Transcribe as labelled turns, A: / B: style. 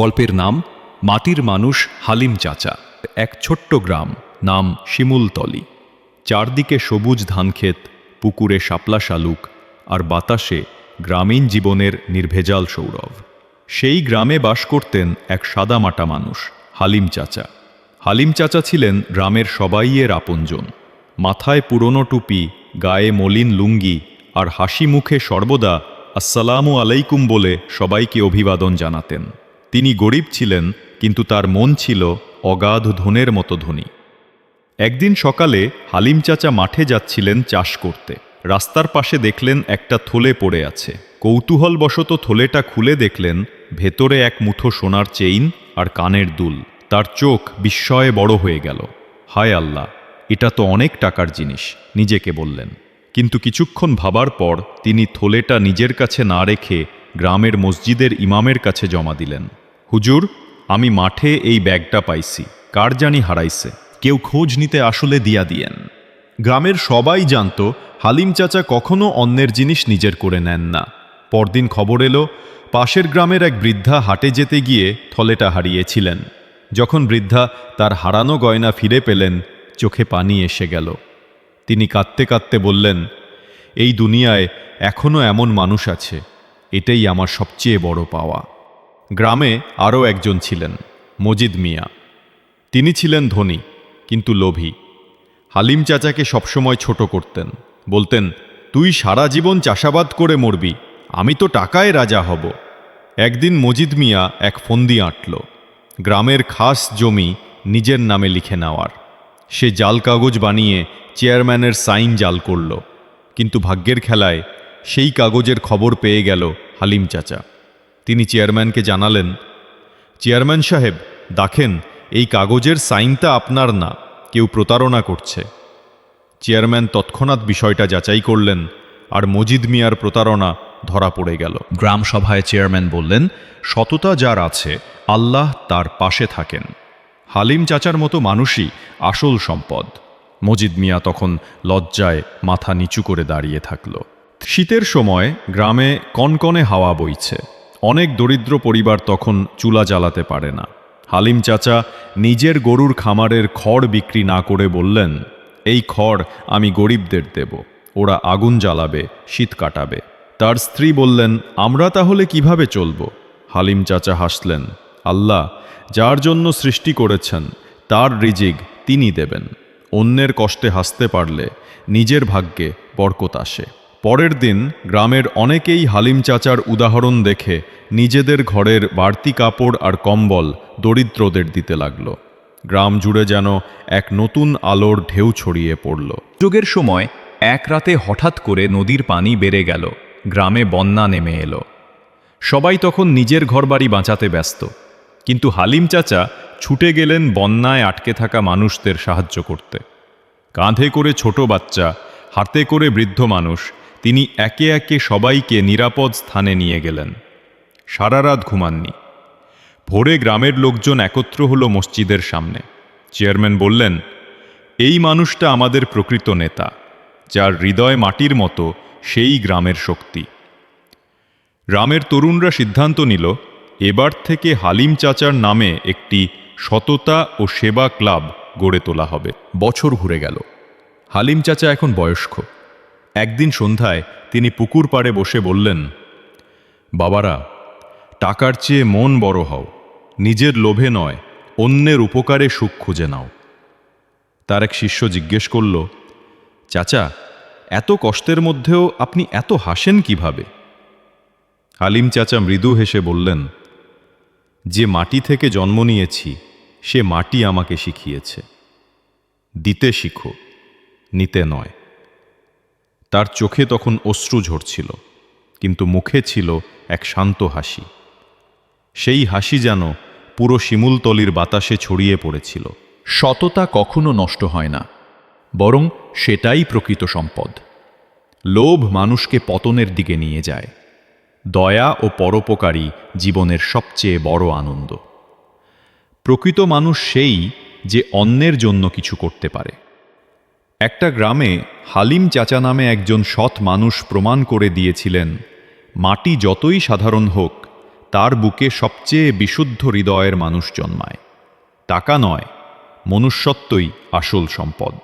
A: গল্পের নাম মাটির মানুষ হালিম চাচা। এক ছোট্ট গ্রাম, নাম শিমুলতলি। চারদিকে সবুজ ধানক্ষেত, পুকুরে শাপলা শালুক আর বাতাসে গ্রামীণ জীবনের নির্ভেজাল সৌরভ। সেই গ্রামে বাস করতেন এক সাদামাটা মানুষ, হালিম চাচা। হালিম চাচা ছিলেন গ্রামের সবাইয়ের আপনজন। মাথায় পুরনো টুপি, গায়ে মলিন লুঙ্গি আর হাসি মুখে সর্বদা আসসালামু আলাইকুম বলে সবাইকে অভিবাদন জানাতেন। তিনি গরিব ছিলেন, কিন্তু তার মন ছিল অগাধ ধনের মতো ধনী। একদিন সকালে হালিম চাচা মাঠে যাচ্ছিলেন চাষ করতে। রাস্তার পাশে দেখলেন একটা থলে পড়ে আছে। কৌতূহলবশত থলেটা খুলে দেখলেন, ভেতরে এক মুঠো সোনার চেইন আর কানের দুল। তার চোখ বিস্ময়ে বড় হয়ে গেল। হায় আল্লাহ, এটা তো অনেক টাকার জিনিস, নিজেকে বললেন। কিন্তু কিছুক্ষণ ভাবার পর তিনি থলেটা নিজের কাছে না রেখে গ্রামের মসজিদের ইমামের কাছে জমা দিলেন। হুজুর, আমি মাঠে এই ব্যাগটা পাইছি। কার জানি হারাইছে।
B: কেউ খোঁজ নিতে আসলে দিয়া দিয়েন। গ্রামের সবাই জানত, হালিম চাচা কখনো অন্যের জিনিস নিজের করে নেন না। পরদিন খবর এলো, পাশের গ্রামের এক বৃদ্ধা হাটে যেতে গিয়ে থলেটা হারিয়েছিলেন। যখন বৃদ্ধা তার হারানো গয়না ফিরে পেলেন, চোখে পানি এসে গেল। তিনি কাঁদতে কাঁদতে বললেন, এই দুনিয়ায় এখনও এমন মানুষ আছে, এটাই আমার সবচেয়ে বড় পাওয়া। গ্রামে আরও একজন ছিলেন, মজিদ মিয়া। তিনি ছিলেন ধনী, কিন্তু লোভী। হালিম চাচাকে সবসময় ছোট করতেন। বলতেন, তুই সারা জীবন চাষাবাদ করে মরবি, আমি তো টাকায় রাজা হব। একদিন মজিদ মিয়া এক ফন্দি আঁটল। গ্রামের খাস জমি নিজের নামে লিখে নেওয়ার। সে জাল কাগজ বানিয়ে চেয়ারম্যানের সাইন জাল করল। কিন্তু ভাগ্যের খেলায় সেই কাগজের খবর পেয়ে গেল হালিম চাচা। তিনি চেয়ারম্যানকে জানালেন, চেয়ারম্যান সাহেব, দেখেন, এই কাগজের সাইনটা আপনার না, কেউ প্রতারণা করছে। চেয়ারম্যান তৎক্ষণাৎ বিষয়টা যাচাই করলেন, আর মজিদ মিয়ার প্রতারণা ধরা পড়ে গেল। গ্রাম সভায় চেয়ারম্যান বললেন, সততা যার আছে, আল্লাহ তার পাশে থাকেন। হালিম চাচার মতো মানুষই আসল সম্পদ। মজিদ মিয়া তখন লজ্জায় মাথা নিচু করে দাঁড়িয়ে থাকল। শীতের সময় গ্রামে কনকনে হাওয়া বইছে। অনেক দরিদ্র পরিবার তখন চুলা জ্বালাতে পারে না। হালিম চাচা নিজের গরুর খামারের খড় বিক্রি না করে বললেন, এই খড় আমি গরিবদের দেব, ওরা আগুন জ্বালাবে, শীত কাটাবে। তার স্ত্রী বললেন, আমরা তাহলে কীভাবে চলব? হালিম চাচা হাসলেন, আল্লাহ, যার জন্য সৃষ্টি করেছেন, তার রিজিক তিনি দেবেন। অন্যের কষ্টে হাসতে পারলে নিজের ভাগ্যে বরকত আসে। পরের দিন গ্রামের অনেকেই হালিম চাচার উদাহরণ দেখে নিজেদের ঘরের বাড়তি কাপড় আর কম্বল দরিদ্রদের দিতে লাগল। গ্রাম জুড়ে যেন এক নতুন আলোর ঢেউ ছড়িয়ে পড়ল।
A: যুগের সময় এক রাতে হঠাৎ করে নদীর পানি বেড়ে গেল, গ্রামে বন্যা নেমে এলো। সবাই তখন নিজের ঘরবাড়ি বাঁচাতে ব্যস্ত। কিন্তু হালিম চাচা ছুটে গেলেন বন্যায় আটকে থাকা মানুষদের সাহায্য করতে। কাঁধে করে ছোট বাচ্চা, হাতে করে বৃদ্ধ মানুষ তিনি একে একে সবাইকে নিরাপদ স্থানে নিয়ে গেলেন। সারা রাত ঘুমাননি। ভোরে গ্রামের লোকজন একত্র হলো মসজিদের সামনে। চেয়ারম্যান বললেন, এই মানুষটা আমাদের প্রকৃত নেতা, যার হৃদয় মাটির মতো সেই গ্রামের শক্তি। গ্রামের তরুণরা সিদ্ধান্ত নিল, এবার থেকে হালিম চাচার নামে একটি সততা ও সেবা ক্লাব গড়ে তোলা হবে। বছর ঘুরে গেল। হালিম চাচা এখন বয়স্ক। একদিন সন্ধ্যায় তিনি পুকুর পাড়ে বসে বললেন, বাবারা, টাকার চেয়ে মন বড় হও, নিজের লোভে নয়, অন্যের উপকারে সুখ খুঁজে নাও। তার এক শিষ্য জিজ্ঞেস করল, চাচা, এত কষ্টের মধ্যেও আপনি এত হাসেন কীভাবে? হালিম চাচা মৃদু হেসে বললেন, যে মাটি থেকে জন্ম নিয়েছি, সে মাটি আমাকে শিখিয়েছে। দিতে শিখো, নিতে নয়। তার চোখে তখন অশ্রু ঝরছিল, কিন্তু মুখে ছিল এক শান্ত হাসি। সেই হাসি যেন পুরো শিমুলতলির বাতাসে ছড়িয়ে পড়েছিল। সততা কখনো নষ্ট হয় না, বরং সেটাই প্রকৃত সম্পদ। লোভ মানুষকে পতনের দিকে নিয়ে যায়। দয়া ও পরোপকারী জীবনের সবচেয়ে বড় আনন্দ। প্রকৃত মানুষ সেই যে অন্যের জন্য কিছু করতে পারে। একটা গ্রামে হালিম চাচা নামে একজন সৎ মানুষ প্রমাণ করে দিয়েছিলেন, মাটি যতই সাধারণ হোক,
B: তার বুকে সবচেয়ে বিশুদ্ধ হৃদয়ের মানুষ জন্মায়। টাকা নয়, মনুষ্যত্বই আসল সম্পদ।